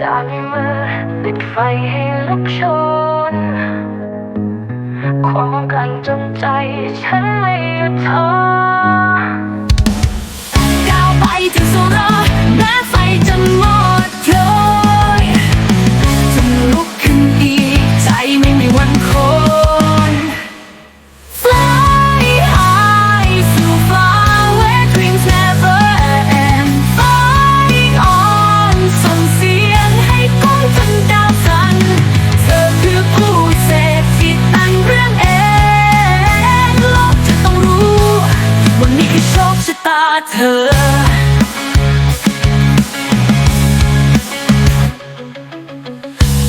จากมือติดไฟให้ลุกโชน ความกันจนใจฉันไม่หยุดท้อก้าวไปถึงสุดแม้ไฟจะหมดโเลยจะลุกขึ้นอีกใจไม่มีวันโค ชคชะตาเธอ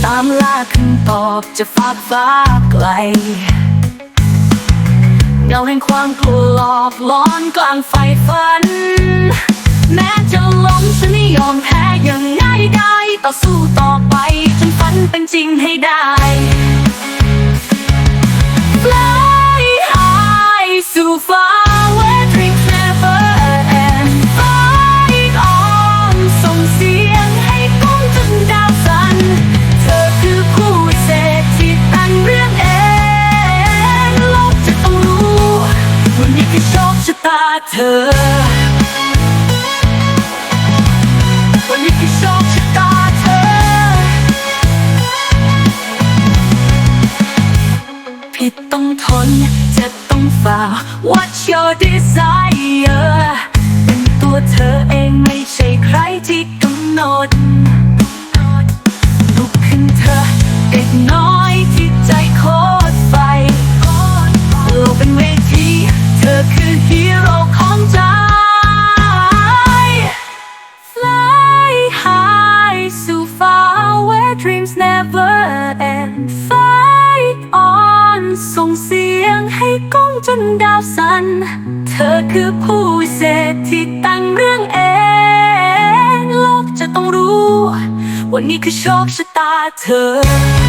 ตามล่าคำตอบจะฟากฟ้าไกล เงาแห่งความกลัวหลอกล้อนกลางไฟฝัน แม้จะล้มฉันไม่ยอมแพ้อย่างง่ายได้ต่อสู้ ชะตาเธอ วันนี้คือโชคชะตาเธอ ผิดต้องทนเจ็บต้องฝ่า What's your desire จนดาวสัน เธอคือผู้เศษที่ตั้งเรื่องเองโลกจะต้องรู้ วันนี้คือโชคชะตาเธอ